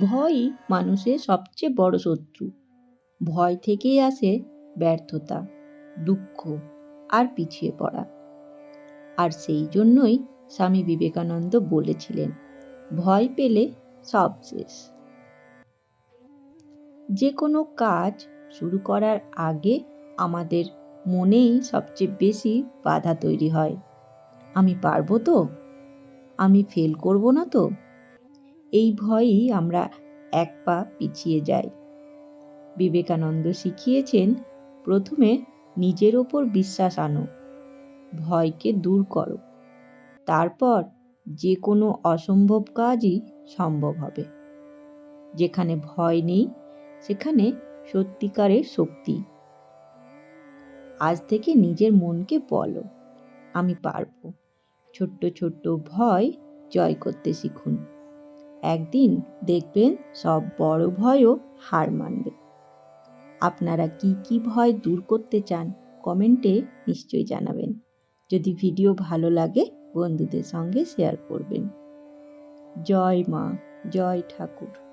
ভয়ই মানুষের সবচেয়ে বড় শত্রু। ভয় থেকেই আসে ব্যর্থতা, দুঃখ আর পিছিয়ে পড়া। আর সেই জন্যই স্বামী বিবেকানন্দ বলেছিলেন, ভয় পেলে সব শেষ। যে কোনো কাজ শুরু করার আগে আমাদের মনেই সবচেয়ে বেশি বাধা তৈরি হয়। আমি পারব তো? আমি ফেল করব না তো? এই ভয়েই আমরা এক পা পিছিয়ে যাই। বিবেকানন্দ শিখিয়েছেন, প্রথমে নিজের ওপর বিশ্বাস আনো, ভয়কে দূর করো। তারপর যে কোনো অসম্ভব কাজই সম্ভব হবে। যেখানে ভয় নেই, সেখানে সত্যিকারের শক্তি। আজ থেকে নিজের মনকে বলো, আমি পারব। ছোট্ট ছোট্ট ভয় জয় করতে শিখুন। একদিন দেখবেন সব বড় ভয়ও হার মানবে। আপনারা কি কি ভয় দূর করতে চান, কমেন্টে নিশ্চয়ই জানাবেন। যদি ভিডিও ভালো লাগে, বন্ধুদের সঙ্গে শেয়ার করবেন। জয় মা, জয় ঠাকুর।